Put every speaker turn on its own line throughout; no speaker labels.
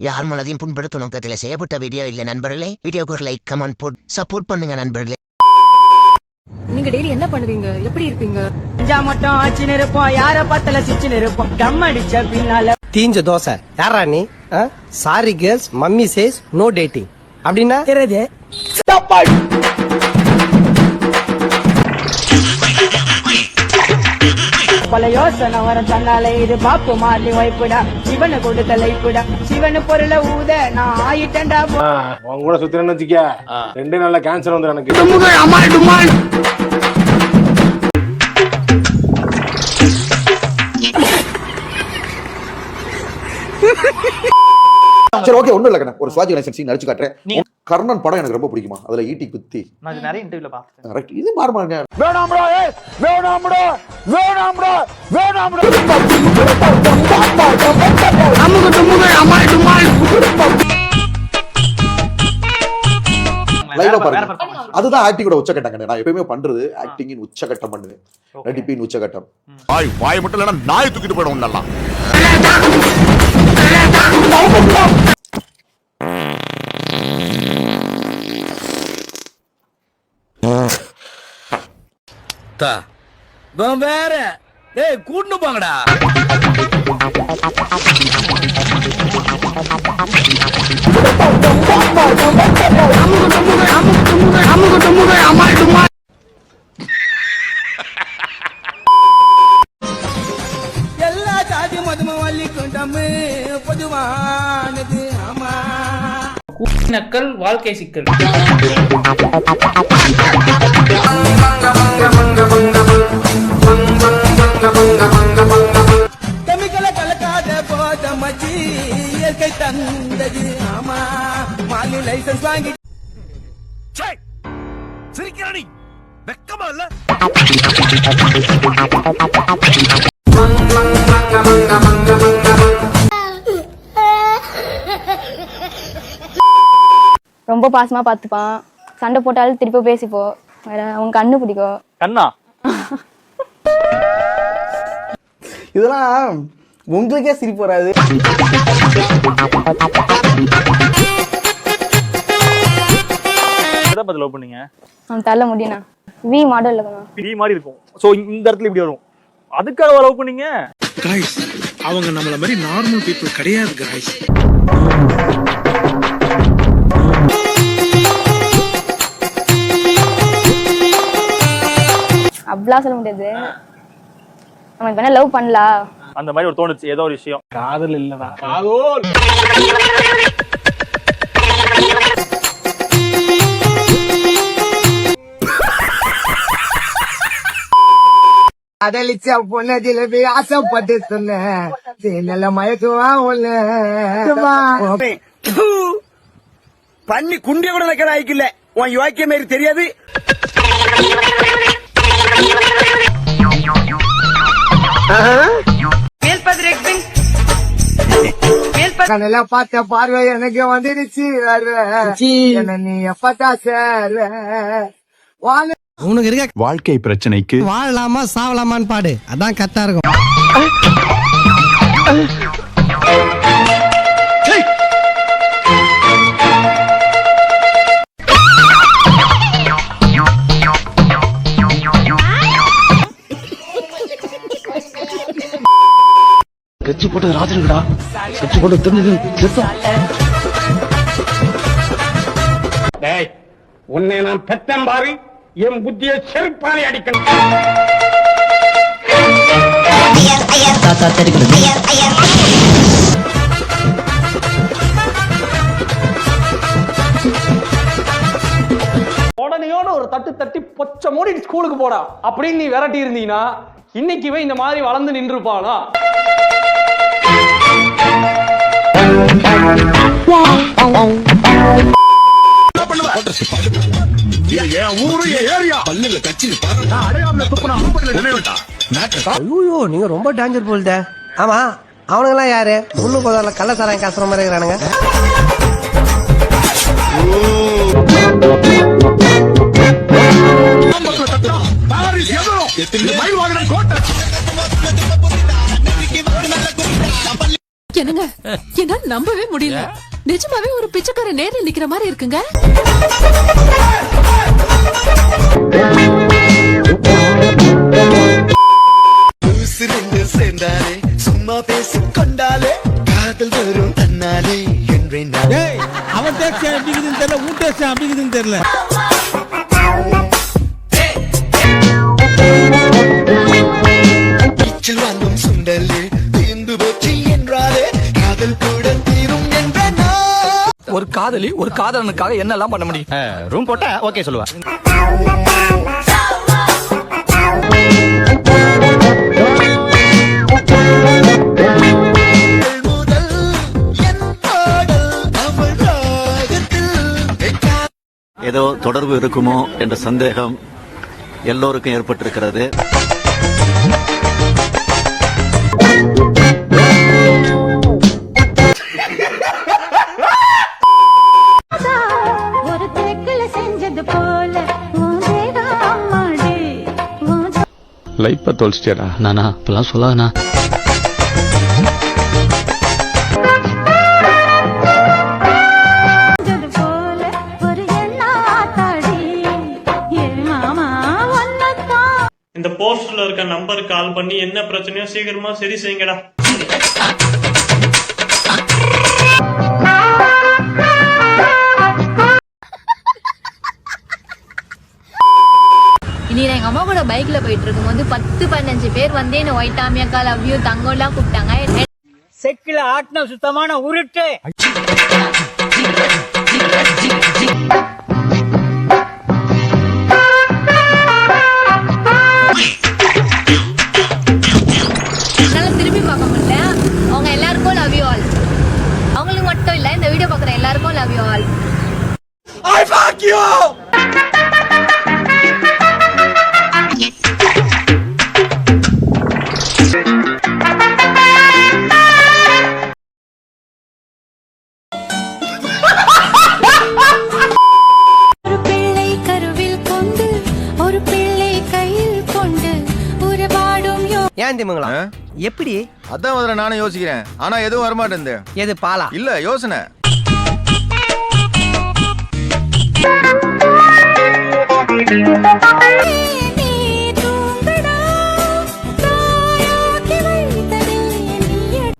யார் மனதையும் புண்படுத்தும் நோக்கத்தில் செய்யப்பட்ட வீடியோ இல்லை நண்பர்களே. வீடியோக்கு லைக் கமெண்ட் போட் சப்போர்ட் பண்ணுங்க நண்பர்களே.
நீங்க டெய்லி என்ன பண்ணுவீங்க? எப்படி இருப்பீங்க?
அஞ்சா மட்டும் ஆச்சுன்னு இருப்போம் யார பத்தல சிச்சுன்னு இருப்போம் டம் அடிச்ச பின்னால.
தீஞ்ச தோசை. யாரா நீ? Sorry girls mummy says no dating அப்படின்னா?
தெரியுது. பல யோசனை வர தன்னால இது பாப்பு மாறி வைப்புடா. சிவனு கொடுத்த லைப்புடா. சிவனு பொருளை ஊத நான் ஆயிட்டேன்டா போ-
உன் கூட சுத்திரன்னு வச்சுக்க. ரெண்டு நாள்ல கேன்சர் வந்துடும் எனக்கு.
சரி ஓகே ஒண்ணும் இல்ல கண்ணா. ஒரு சிவாஜி கணேசன் சீன் நடிச்சு காட்டுறேன். கர்ணன் படம் எனக்கு ரொம்ப பிடிக்குமா? அதுல ஈட்டி குத்தி.
நான் இது நிறைய இன்டர்வியூல பார்த்தேன்
கரெக்ட் இது மாறுமாங்க
வேணாம்டா ஏய் வேணாம்டா வேணாம்டா வேணாம்டா.
வேற
பாருங்க. அதுதான் ஆக்டிங்கோட உச்சகட்டம் கண்ணு நான் எப்பயுமே பண்றது ஆக்டிங்கின் உச்சகட்டம் பண்ணுவேன். நடிப்பின் உச்சகட்டம்.
வாய் வாய் மட்டும் இல்லைன்னா நாய் தூக்கிட்டு போயிடும் நல்லா
வேற. டேய் கூட்டு போங்கடா.
எல்லா ஜாதி மதமும் வள்ளிக்கும் டம்மு பொதுவானது ஆமா
நக்கல் வாழ்க்கை சிக்கல்.
ரொம்ப பாசமா பார்த்துப்பான் சண்டை போட்டாலும் திருப்பி பேசிப்போம் வேற அவன் கண்ணு பிடிக்கும்.
கண்ணா?
இதெல்லாம் உங்களுக்கே சிரிப்பு வராது.
எதை பத்தி லவ் பண்ணீங்க?
அவன் தள்ள முடியும்ண்ணா. வி மாடல் இருக்கணும்
வி மாதிரி இருக்கும். சோ இந்த இடத்துல இப்படி வரும். அதுக்காக லவ் பண்ணீங்க?
அவங்க நம்மள மாதிரி நார்மல் பீப்புள் கிடையாது காய்ஸ்
அப்படிலாம் சொல்ல முடியாது. அவன் வேணா லவ் பண்ணலாம்.
அந்த மாதிரி ஒரு தோணுச்சு ஏதோ ஒரு விஷயம்.
காதல் இல்லடா.
அதளிச்ச பொண்ணு ஜிலேபி ஆசைப்பட்டு நல்ல மயக்குவா ஒண்ணு
பண்ணி குண்டிய கூட வைக்கிற ஆயிக்கல உன் யோக்கிய மாரி தெரியாது.
கண்ணெல்லாம் பார்த்த பார்வை எனக்கு வந்துருச்சு என்ன நீ எப்பதா சார்
உனக்கு இருக்க?
வாழ்க்கை பிரச்சனைக்கு
வாழலாமா சாவலாமான்னு பாடு. அதான் கரெக்டா இருக்கும்.
டேய் உன்னை நான் பெத்தம் பாரு. என் புத்திய செருப்பானை அடிக்கணும்.
உடனேயோட ஒரு தட்டு தட்டி பொச்ச மூடி ஸ்கூலுக்கு போடா. அப்படின்னு நீ விரட்டி இருந்தீங்கன்னா இன்னைக்கு இவன் இந்த மாதிரி வளர்ந்து நின்றுப்பானா
என்
ஐயோ நீங்க ரொம்ப டேஞ்சர் போல்த ஆமா அவனுங்கெல்லாம் யாரு? முள்ளு போதால கள்ள சாராயம் காசுற மாதிரி இருக்கிறானுங்க.
பாரிஸ் மயில் வாகனம் கோட்டை
என்னங்க? என்னால நம்பவே முடியல. நிஜமாவே ஒரு பிச்சைக்கார நேர்ல நிக்கிற மாதிரி இருக்குங்க.
சேர்ந்தாலே சும்மா பேசி கொண்டாலே காதல் வரும் தன்னாலே என்றேன்
அவன் டேக்ஸ் அப்படிங்குதுன்னு தெரியல உன் டேக்ஸ் அப்படிங்குதுன்னு தெரியல.
காதலி
ஒரு காதலனுக்காக என்னெல்லாம் பண்ண முடியும்?
ரூம் போட்டா ஓகே சொல்லுவா.
ஏதோ தொடர்பு இருக்குமோ என்ற சந்தேகம் எல்லோருக்கும் ஏற்பட்டிருக்கிறது.
லைஃப்பை தொலைச்சிட்டியாடா?
நானா இப்பெல்லாம் சொல்லாதண்ணா.
இந்த போஸ்டர்ல இருக்க நம்பருக்கு கால் பண்ணி என்ன பிரச்சனையோ சீக்கிரமா சரி செய்யுங்கடா.
பதினஞ்சு ஒயிட் ஆமியாக்கா லவ் யூ தங்கம் எல்லாம் கூப்பிட்டாங்க
செக்கில ஆட்டின சுத்தமான உருட்டு
ஏன் திமுங்களா எப்படி?
அதான் முதல்ல நானும் யோசிக்கிறேன். ஆனா எதுவும் வரமாட்டேன்
எது பாலா?
இல்ல யோசனை.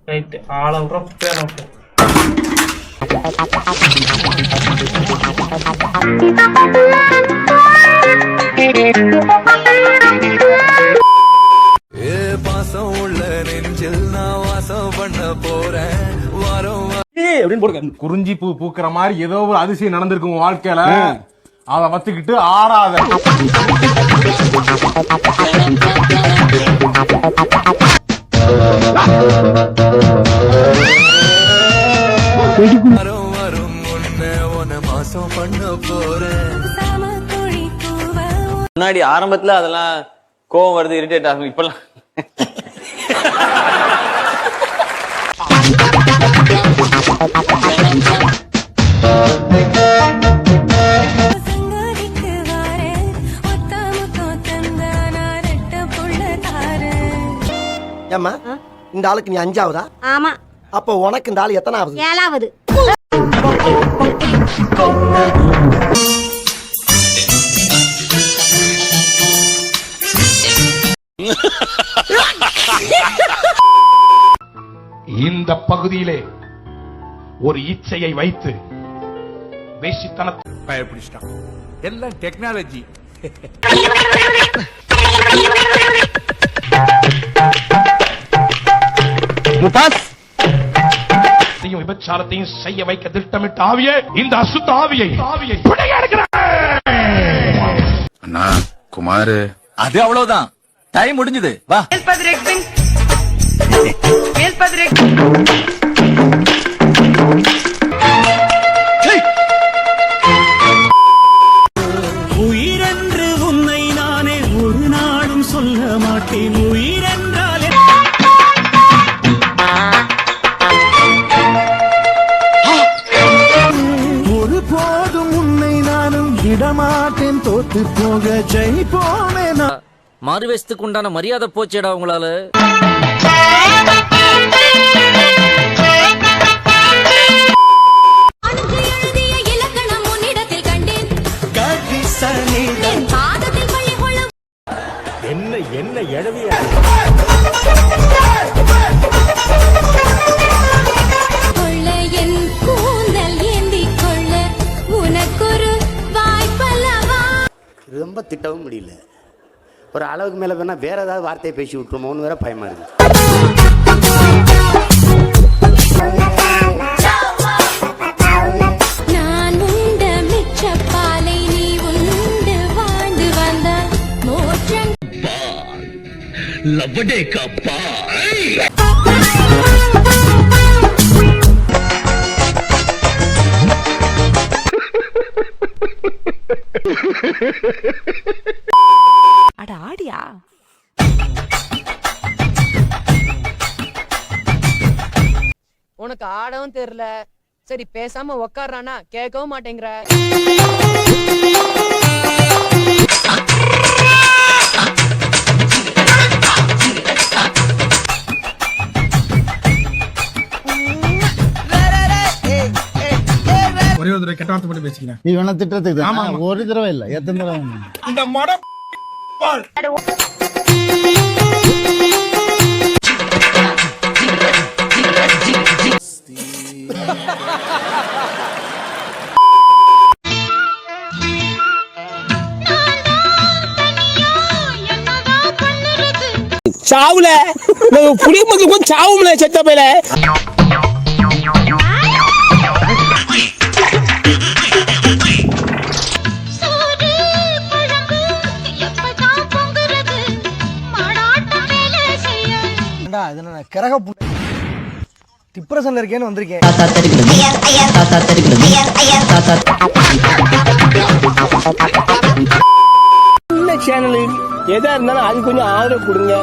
ரைட் ஆள பேன
அப்படின்னு குறிஞ்சி பூ பூக்கிற மாதிரி ஏதோ ஒரு அதிசயம் நடந்திருக்கு உங்க வாழ்க்கையில. அத வச்சுக்கிட்டு ஆறாத.
வரும் வரும் உன்னை உன்னை மாசம் பண்ண போறேன்.
முன்னாடி ஆரம்பத்துல அதெல்லாம் கோவம் வருது இரிட்டேட் ஆகும் இப்பெல்லாம்.
ஏம்மா இந்த ஆளுக்கு நீ அஞ்சாவதா?
ஆமா.
அப்போ உனக்கு இந்த ஆள் எத்தனாவது?
ஏழாவது.
இந்த பகுதியிலே ஒரு இச்சையை வைத்து வேசித்தனத்தை
பயப்பிடிச்சிட்டான் எல்லாம் டெக்னாலஜி
விபச்சாரத்தையும் செய்ய வைக்க திட்டமிட்ட ஆவியே இந்த அசுத்த ஆவியை ஆவியை
அண்ணா குமாரு.
அது அவ்வளவுதான். டைம் முடிஞ்சது. வா.
மாறு
வேஷத்துக்கு உண்டான மரியாதை போச்சேடா உங்களால.
என்ன என்ன எழவிய ரொம்ப திட்டவும் முடியல ஒரு அளவுக்கு மேலே வேணால் வேற ஏதாவது வார்த்தையை பேசி விட்டுருமோன்னு வேற பயமா இருக்கு.
நான் உண்ட
சரி பேசாம உக்காடுறானா கேட்கவும் மாட்டேங்கிற.
ஒரே ஒரு தடவை கெட்ட வார்த்தை மட்டும் பேசிக்கிறேன்
நீ வேணா திட்டத்துக்கு ஒரு தடவை இல்லை எத்தனை தடவை?
இந்த மட
சாவுல? குடிமக்களுக்கும் சாவும்ல செத்த பேல கிரக டிப்ரெஷன்ல இருக்கேன்னு வந்திருக்கேன். சேனல் எதா இருந்தாலும் அது கொஞ்சம் ஆதரவு கொடுங்க.